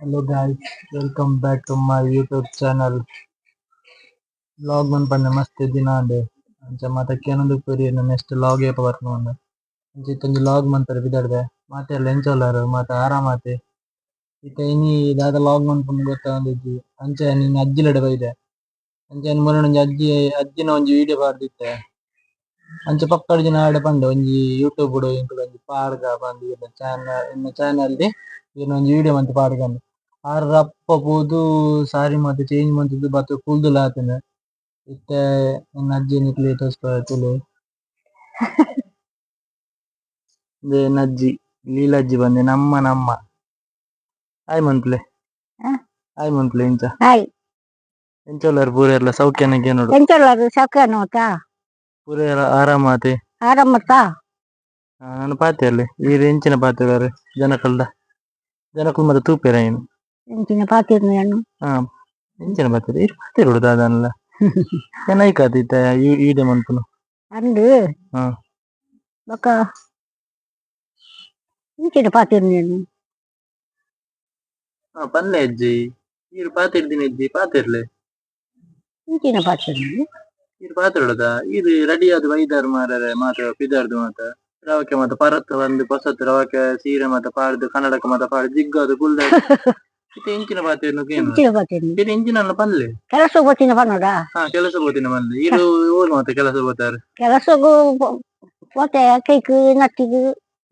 Hello guys welcome back to my YouTube channel log ಮನ್ ಪಂಡ ಮಸ್ತ್ ದಿನ ಅಂದೆ ಅಂಚ ಮಾತ ಕೆಲವೊಂದು ಪುರಿ ನೆಕ್ಸ್ಟ್ ಲಾಗ್ ಏಪ ಬರ್ನು ಬಂದೆ. ಅಂಚೆ ಇತ್ತೊಂದು ಲಾಗ್ ಮಂತಾರೆ ಬಿದಾಡ್ದೆ. ಮಾತೆ ಎಲ್ಲ ಎಂಚೋಲಾರು ಮಾತ ಆರಾಮಾತೆ ಇತ್ತ ಇನಿ ದಾದ ಲಾಗ್ ಮನ್ಪುಂಡು ಗೊತ್ತಾಂದಿಜ್ಜಿ ಅಂಚೆ ನಿನ್ನ ಅಜ್ಜಿಲಡೆ ಬೈದೆ. ಅಂಚೆ ಮೊನ್ನೆ ಒಂಜಿ ಅಜ್ಜಿ, ಅಜ್ಜಿನ ಒಂಜಿ ವಿಡಿಯೋ ಪಾಡ್ದಿತ್ತೆ ಅಂಚ ಪಕ್ಕಡ ಜನ ಆಡ ಪಂಡ ಒಂಜಿ ಯೂಟ್ಯೂಬ್ ಇಂಕುಲು ಒಂಜಿ ಪಾಡ್ಗ ಬಂದು ಚಾನಲ್ ಇನ್ನ ಚಾನಲ್ ದಿ ಇನ್ನ ಒಂಜಿ ವಿಡಿಯೋ ಮಂತ್ ಪಾಡ್ಗಂದು ಆರ್ ಅಪ್ಪ ಪೋದು ಸಾರಿ ಮಾತ ಚೇಂಜ್ ಮಂತದ್ದು ಬತ್ತ ಕುಲ್ದು ಆತನ. ಇತ್ತೆ ನನ್ನ ಅಜ್ಜಿ ನಿಕ್ಲಿ ತೋರಿಸ್ಕೊಳ್ತಲೆ ಇದೇ ನನ್ನ ಅಜ್ಜಿ ಲೀಲಜ್ಜಿ ಬಂದೆ ನಮ್ಮ ನಮ್ಮ. ಆಯ್ ಮಂತ್ಲೆ? ಆಯ್ ಮಂತ್ಲೆ ಇಂಚ ಹಾಯ್ ಎಂಚೋಲರ್ ಪೂರ ಎಲ್ಲ ಸೌಖ್ಯನಕ್ಕೆ ನೋಡು ಎಂಚಲ್ಲದು ಸೌಖ್ಯ ನೋತಾ ಪೂರ ಎಲ್ಲ ಆರಾಮಾತೆ ಆರಾಮತ್ತಾ ನಾನು ಪಾತೆ ಅಲ್ಲಿ ಈ ಎಂಚಿನ ಪಾತೆಗಾರೆ ಜನಕಲ್ದ ಜನಕಲ್ ಮತ್ತೆ ತೂಪೇರ ಏನು? ಎಂಚಿನ ಪಾತಿರ್ನು ಹೆಣ್ಣು? ಹಾ ಎಂಚಿನ ಪಾತೆ ಇಷ್ಟು ಪಾತೆ ಇರುದು ಅದನ್ನೆಲ್ಲ. ಚೆನ್ನಾಯ್ಕಾತೀತ ಈಡೆ ಮನ್ಪುನು. ಅಂದು? ಹಾ. ಬೊಕ ಇಂಚಿನ ಪಾತಿರ್ನು ಹೆಣ್ಣು? ಹಾ ಪನ್ನೆ ಅಜ್ಜಿ ನೀರು ಪಾತೆ ಇರ್ದಿನ ಅಜ್ಜಿ ಪಾತೆ ಇರ್ಲೆ ಎಂಚಿನ ಪಾತಿರ್ನು ಇದು ಪಾತ್ರದ ಇದು ರೆಡಿ ಆದ್ ಬೈದಾರ್ ಮಾರರೆ ಮಾತ ಪಿದಾರ್ದು ಮಾತ ರವಕೆ ಮಾತ ಪರತ್ ಒಂದು ಪಸತ್ ರವಕೆ ಸೀರೆ ಮಾತ ಪಾಡ್ದು ಕನ್ನಡಕ ಮಾತ ಪಾಡ್ದು ಜಿಗ್ಗದು ಗುಲ್ದ ಇದು ಇಂಚಿನ ಪಾತ್ರೆಯನ್ನು ಏನು ಇಂಚಿನ ಪಾತ್ರೆಯನ್ನು ಪಲ್ಲೆ ಕೆಲಸ ಗೊತ್ತಿನ ಪನ್ನಡ ಹಾ ಕೆಲಸ ಗೊತ್ತಿನ ಪಲ್ಲೆ ಇದು ಓಲ್ ಮಾತ ಕೆಲಸ ಗೊತ್ತಾರೆ ಕೆಲಸ போட்டே கேக்கு நட்டுக்கு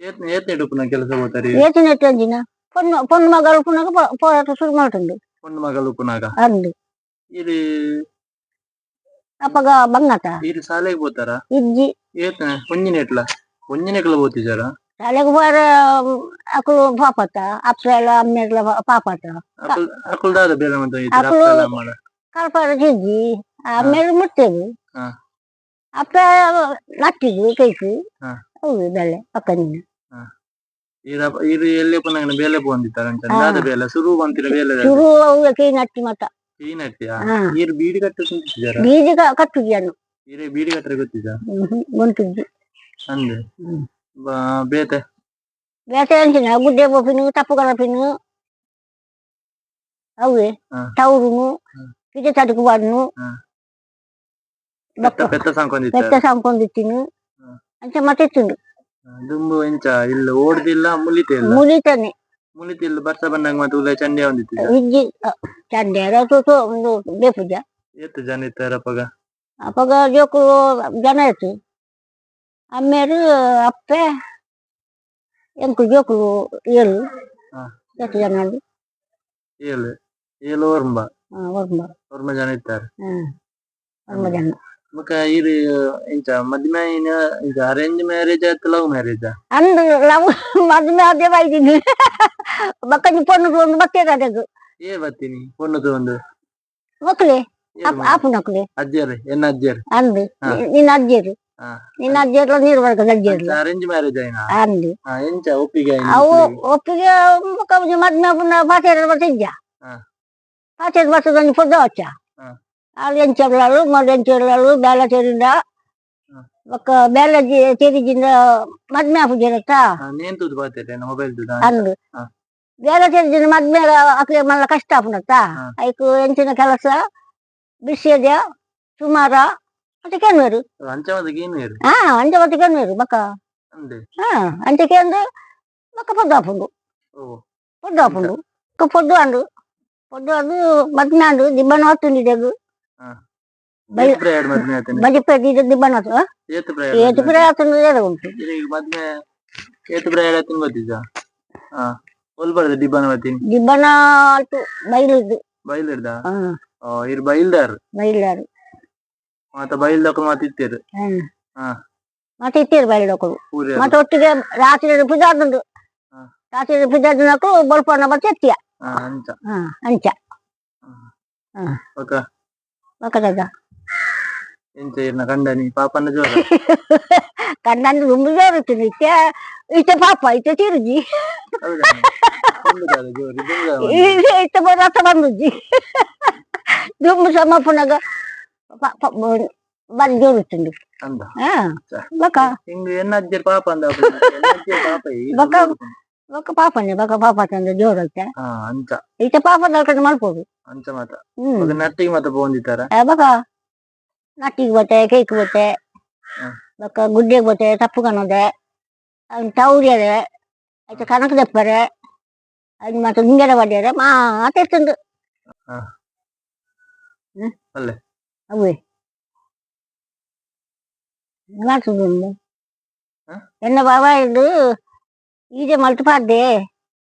ஏத்து ஏத்து ಕೆಲಸ ಕೆಲಸ ಹೋಗ್ತಾರೆ ಏತು ನೆಟ್ಟಂಜಿನ பொண்ணு பொண்ணு மகள் உப்புனாக போராட்டம் சுருமாட்டுண்டு பொண்ணு மகள் உப்புனாக அண்டு இது అప్పగా బంగట ಇದು ಶಾಲೆಗೆ ಹೋತಾರ ఇజ్జి ಏತ್ ಒಂಜಿನ ಎಟ್ಲ ಒಂಜಿನ ಎಕ್ಲ ಹೋತಿದಾರ అలాగే వారు అక్కడ పాపత అప్సల అమ్మేట్ల పాపత ಅಕಲ್ ಅಕಲ್ದಾದ ಬೇರೆ ಮತ್ತೆ ಈ ಅಕಲು- ರಪ್ಪ ಎಲ್ಲ ಮಾಡ కలపాడ జిజ్జి అమ్మేరు ముట్టేది ఆ. అప్ప నట్టిది కేక్ ఆ. అవు బెల్లె పక్కన ಈ ರಪ್ಪ ಇದು ಎಲ್ಲಿ ಪುನಃ ಬೇಲೆ ಬಂದಿತ್ತಾರ ಅಂತ ಹಾ. ದಾದ ಬೇಲೆ ಸುರು ಬಂತಿನ ಬೇಲೆ చురు అవు నట్టి మత ಈ ನಟ್ಟಿಯಾ ఆ. ಈರ್ ಬೀಡಿ ಕಟ್ಟ ಕುಂತಿದ್ದಾರ ಬೀಡಿ ಕಟ್ಟುಗಿಯನು ಈರೆ ಬೀಡಿ ಕಟ್ಟರೆ ಗೊತ್ತಿದ್ದ ಗೊಂಟುಜ್ಜಿ ಅಂದೆ ಬೇತೆ ಬೇತೆ ಅಂಚಿನ ಗುಡ್ಡೆ ಬೋಪಿನು ತಪ್ಪುಗಳ ಪಿನು ಅವೇ ತೌರುನು ಕಿಜೆ ತಡಕು ಬನ್ನು ಪೆತ್ತ ಅಂಚೆ ಮತ್ತೆ ತಿಂದು ದುಂಬು ಎಂಚ ಇಲ್ಲ ಓಡ್ದಿಲ್ಲ ಮುಲಿತೆ ಇಲ್ಲ ಮುಲಿತಿಲ್ ಬರ್ಸ ಬಂದಂಗ ಮತ್ತೆ ಉಲ್ಲ ಚಂಡೆ ಹೊಂದಿತ್ತಿದ್ದ ಇಜ್ಜಿ ಚಂಡೆ ರಸೋಸು ಒಂದು ಬೇಪುಜ ಜನ. ಇತ್ತಾರ ಅಪ್ಪಗ? ಅಪ್ಪಗ ಜೋಕು ಜನ ಇತ್ತು. ಅಮ್ಮೇರು ಅಪ್ಪೆ ಎಂಕು ಜೋಕು ಏಳು. ಎಷ್ಟು ಜನ ಅಲ್ಲಿ. ಏಳು. ಏಳು ಓರ್ಮ ಓರ್ಮ ಓರ್ಮ ಜನ ಹ್ಮ್. ಓರ್ಮ ಜನ. ಬೊಕ ಇರ್ ಎಂಚ ಮದ್ಮೆ ಇನ ಇದು ಅರೇಂಜ್ ಮ್ಯಾರೇಜ್ ಆತ್ ಲವ್ ಮ್ಯಾರೇಜ್ ಅಂದ್ ನಾವು ಮದ್ವೆ ಅದೇ ಬೈದಿನಿ. ಬಕ್ಕನಿ ಪೊಣ್ಣು ತಗೊಂಡು ಬಕ್ಕೇಗದು ಏ ಬತ್ತೀನಿ ಪೊಣ್ಣು ತಗೊಂಡು. ಮಕ್ಳೆ ಆಪುನ ಮಕ್ಳೆ ಅಜ್ಜಿಯರು ಎನ್ನ ಅಜ್ಜಿಯರು. ಅಂದ್ ನಿನ್ನ ಅಜ್ಜಿಯರು. ನಿನ್ನ ಅಜ್ಜಿಯರ್ಲ ನೀರು ಬರ್ತದೆ ಅಜ್ಜಿಯರ್ಲ ಅರೇಂಜ್ ಮ್ಯಾರೇಜ್ ಆಯ್ನ? ಅಂದ್. ಎಂಚ ಒಪ್ಪಿಗೆ ಅವು ಒಪ್ಪಿಗೆ ಮದ್ವೆ ಪುನಃ ಪಾಚೆ ಬರ್ತಿದ್ಯಾ ಪಾಚೆ ಬರ್ತದ ಪೊದ್ದ ಹಚ್ಚ? ఆన్లైన్ చెరలాలు మొదలైన చెరలాలు ಬೇಳೆ ಚೆರಿಂದ ఒక ಬೇಳೆ ತೆರಿಗಿಂದ ಮದ್ಮೆ ಹಾಕು ಜನತ್ತಾ ನೇನ್ ತೂದ್ ಬರ್ತೈತೆ ಮೊಬೈಲ್ ತೂದ ಅಂದು ಬೇಳೆ ತೆರಿಗಿನ ಮದ್ಮೆ ಹಾಕಿ ಮಲ್ಲ ಕಷ್ಟ ಹಾಕುನತ್ತಾ ಐಕು ಹೆಂಚಿನ ಕೆಲಸ ಬಿಸಿದ ಸುಮಾರ ಅದಕ್ಕೇನು ಬೇರು ಹಾ ಅಂಚೆ ಮತ್ತಕ್ಕೇನು ಬೇರು ಬಕ್ಕ ಹಾ ಅಂಚಕ್ಕೆ ಅಂದು ಬಕ್ಕ ಪೊದ್ದು ಹಾಕೊಂಡು ಪೊದ್ದು ಹಾಕೊಂಡು ಪೊದ್ದು ಅಂಡು పొద్దు మధ్యాహ్నం దిబ్బను వస్తుంది దగ్గు ಏತ್ ಪ್ರಯಾಣ ಮದ್ವೆ ಆತನ. ಬಜಿ ಪ್ರತಿದಿನ ಬನ್ನೋದು ಏತ್ ಪ್ರಯಾಣ ಏತ್ ಪ್ರಯಾಣ ಆತನ ಉಂಟು? ಈಗ ಮದ್ವೆ ಏತ್ ಪ್ರಯಾಣ ಆತನ ಬತ್ತಿಜ ಹಾ ಒಲ್ ಬರ್ದ ದಿಬ್ಬನ ಬತ್ತಿನ ದಿಬ್ಬನ ಅಲ್ಟು ಬೈಲಿದ್ದು ಬೈಲಿಡ್ದ ಓ ಇರ್ ಬೈಲ್ದಾರ್ ಬೈಲ್ದಾರ್ ಮಾತ ಬೈಲ್ದಕ ಮಾತ ಇತ್ತೀರ್? ಹಾ. ಮಾತ ಇತ್ತೀರ್ ಬೈಲ್ದಕ ಮಾತ ಒಟ್ಟಿಗೆ ರಾತ್ರಿ ಪಿಜಾದಂದು ರಾತ್ರಿ ಪಿಜಾದನಕು ಬಲ್ಪನ ಬತ್ತೆ ಎತ್ತಿಯ. ಹಾ ಅಂಚ. ಹಾ ಅಂಚ. ಹಾ. Okay ಎಂಚ ಇರ್ನ ಕಂಡನಿ ಪಾಪನ ಜೋರ కన్నాన్ని రొమ్ము జరుగుతుంది ఇచ్చే ఇచ్చే పాప ఇచ్చే తిరిగి ಹೌದಾ ಕೊಂಡುದಾದ ಜೋರು ದುಂಗ ఇచ్చే రథ బంధుజీ దుమ్ము సమప్పునగా బలి జరుగుతుంది ಅಂದ బక ಹಿಂಗ ಎನ್ನ ಅಜ್ಜರ್ ಪಾಪ ಅಂದ ಅಪ್ಪ. ಎನ್ನ ಅಜ್ಜರ್ ಪಾಪ ಈ ಬಕ- ಬೊಕ್ಕ ಪಾಪನೆ ಬೊಕ್ಕ ಪಾಪ ತಂದ ಜೋರ್ ಐತೆ ಹಾ ಅಂಚ ಈತ ಪಾಪ ದಲ್ಕಂಡು ಮಲ್ಪೋದು ಅಂಚ ಮಾತ ಹ್ಮ್ ಮತ್ತೆ ನಟ್ಟಿಗೆ ಮತ್ತೆ ಪೋಂದಿತ್ತಾರ ಆ, ಬೊಕ್ಕ ನಟ್ಟಿಗೆ ಬತ್ತೆ ಕೇಕ್ ಬತ್ತೆ ಹ. ಬೊಕ್ಕ ಗುಡ್ಡೆಗೆ ಬತ್ತೆ ತಪ್ಪು ಕಣದೆ ಅವ್ನು ತೌರ್ಯದೆ ಆಯ್ತು ಕನಕ ದಪ್ಪರೆ ಅದು ಮತ್ತೆ ಹಿಂಗೆಲ್ಲ ಬಡ್ಡಿಯರೆ ಮಾತಾಡ್ತಂದು ಹ. ಹ್ಮ್? ಅಲ್ಲೇ. ಅವೇ ಮಾಡ್ತುದು ಹ? ಎನ್ನ ಬಾಬ ಇದು ಈಗ ಮಲ್ತು ಪಾಡ್ದೆ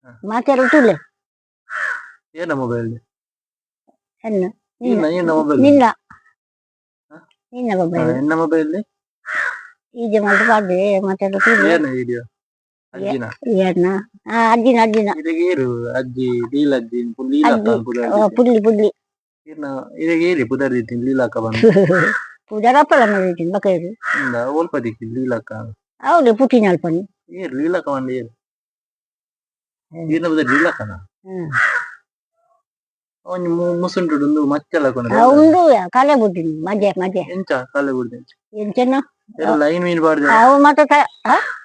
ಹ. ಮಾತಾಡ ತುಳ್ಳೆ ಏನ ಮೊಬೈಲ್ ಎನ್ನ ಏನ ಏನ ಮೊಬೈಲ್ ನಿನ್ನ ಹ? ನಿನ್ನ ಬಾಬಾ ಎನ್ನ ಮೊಬೈಲ್ ಈಗ ಮಲ್ತು ಪಾಡ್ದೆ ಮಾತಾಡ ತುಳ್ಳೆ ಏನ ವಿಡಿಯೋ ಅಜ್ಜಿನ ಏನ ಆ ಅಜ್ಜಿನ ಅಜ್ಜಿನ ಇದಕ್ಕೆ ಏರು ಅಜ್ಜಿ ಲೀಲ ಅಜ್ಜಿ ಲೀಲಾಕ ಅಜ್ಜಿ ಆ, ಪುಡ್ಲಿ ಪುಡ್ಲಿ ಇದಕ್ಕೆ ಏರಿ ಪುದರ್ದಿತ್ತಿ ಲೀಲಾಕ ಬಂದು ಪೂಜಾರಪ್ಪಲ ಮಾಡಿದ್ದೀನಿ ಬಕೈದು ಇಂದ ಓಲ್ಪ ದಿಕ್ಕಿ ಲೀಲಾಕ ಹೌದು ಪುಟ್ಟಿನ ಅಲ್ಪನಿ ಏರ್ ಲೀಲಾಕ ಬಂದು ಏರು ಈರ್ನ ಬದ ಲೀಲಾಕನ ಹ್ಮ್ ಅವನ್ ಉಂದು ಮಚ್ಚಲ ಕೊಂಡ ಉಂಡು ಕಲೆ ಬಿಟ್ಟಿನಿ ಮಜೆ ಮಜೆ ಎಂಚ ಕಲೆ ಬಿಡ್ದೆ ಎಂಚನ ಲೈನ್ ಮೀನ್ ಬಾಡ್ದೆ ಅವು ಮತ್ತೆ?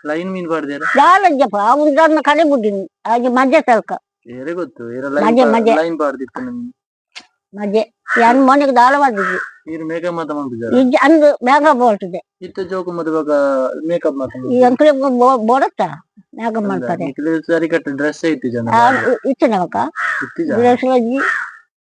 ಲೈನ್ ಮೀನ್ ಬಾಡ್ದೆ ಜಾಲಜ್ಜಪ್ಪ ಅವನು ನನ್ನ ಕಲೆ ಬಿಟ್ಟಿನಿ ಹಾಗೆ ಮಜೆ ತಲ್ಕ ಬೇರೆ ಗೊತ್ತು ಲೈನ್. ಲೈನ್ ಬಾಡ್ದಿತ್ತು ನಮ್ಗೆ ಮಜೆ ಯಾರು ಮನೆಗೆ ದಾಳ ಮಾಡಿದ್ವಿ ನೀರು ಮೇಕಪ್ ಮಾತ ಮಾಡ್ತಿದ್ದಾರ? ಈಗ ಅಂದು ಬೇಗ ಬರ್ತದೆ ಇತ್ತ ಜೋಕು ಮದುವಾಗ ಮೇಕಪ್ ಮಾತ ಈ ಅಂಕಲ್ ಬೋಡತ್ತ ಮೇಕಪ್ ಮಾಡ್ತಾರೆ. ಸರಿ ಕಟ್ಟ ಡ್ರೆಸ್ ಐತಿ ಜನ. ಇತ್ತನವಕ್ಕ ಇತ್ತಿಜ ಗುರಸಲಜ್ಜಿ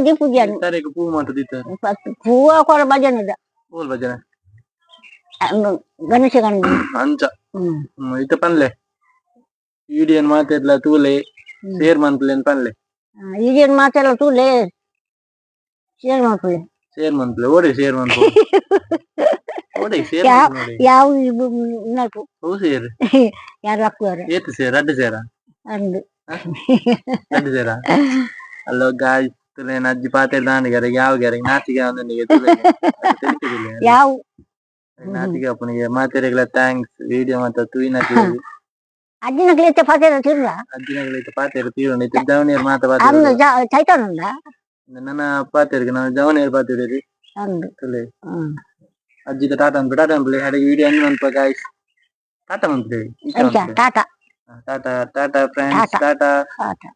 ದಿಪುಜಿ ಅನ್ನು ಸರಿಗ ಪೂ ಮಾತ ದಿತ್ತಾರೆ ಹೂವ ಕೊಡ ಭಜನದ ಓಲ್ ಭಜನೆ ಗಣೇಶ ಗಣ ಅಂಚ ಹ್ಮ್ ಇತ್ತ ಪನ್ಲೆ ಈಡಿಯನ್ ಮಾತೆರ್ಲ ತೂಲೆ ಸೇರ್ ಸೇರ್ ಮನ್ಪುಲೆನ್ ಪನ್ಲೆ ಈಗೇನ್ ಮಾತೆಲ್ಲ ತೂಲೆ ಶೇರ್ ಮಂತ್ಲೆ ಸೇರ್ ಮನ್ಪುಲೆ ಓಡಿ ಸೇರ್ ಮನ್ಪು ಓಡಿ ಸೇರ್ ಯಾವ ನಟು ಹೂ ಸೇರ್ ಯಾರು ಹಾಕ್ತಾರೆ ಏತ್ ಸೇರ್ ಅಡ್ಡ ಸೇರ ಅಂದು ಅಡ್ಡ ಸೇರ ಅಲ್ಲೋ ಗಾಯ್ ತುಲೇನ್ ಅಜ್ಜಿ ಪಾತೆರ್ ದಾಂಡಿಗಾರ ಯಾವ ಗ್ಯಾರ ನಾಚಿಗೆ ಅವನಿಗೆ ತಿಳಿಸಿದಿಲ್ಲ ಯಾವ ನಾಚಿಗೆ ಅಪ್ಪನಿಗೆ ಮಾತೆರೆಗಳ ಥ್ಯಾಂಕ್ಸ್ ವಿಡಿಯೋ ಮಾತ ತೂಯಿನ ಅಜ್ಜಿನ ಕ್ಲೇತ ಪಾತ್ರ ತಿರ್ಲ ಅಜ್ಜಿನಗಳಿಗೆ ಪಾತೆರು ತೀರೋಣ ಇತ್ತು ಜವನಿಯರ್ ಮಾತ ಅಂದು ಪಾತೆರು ಚೈತನ್ಯಂದ ನನ್ನ ಪಾತೆರಿಗೆ ನಾವು ಜವನಿಯರ್ ಪಾತೆರಿ ಅಂದು ತುಲೆ ಹ್ಮ್ ಅಜ್ಜಿದ ಟಾಟಾ ಅನ್ಬಿಟ್ಟು ಟಾಟಾ ಅನ್ಬಿಡಿ ಹಾಗೆ ವಿಡಿಯೋ ಅನ್ನು ಅನ್ಪ ಗಾಯ್ಸ್ ಟಾಟಾ ಅನ್ಬಿಡಿ ಅಂಚ tata tata tata friends tata. Tata tata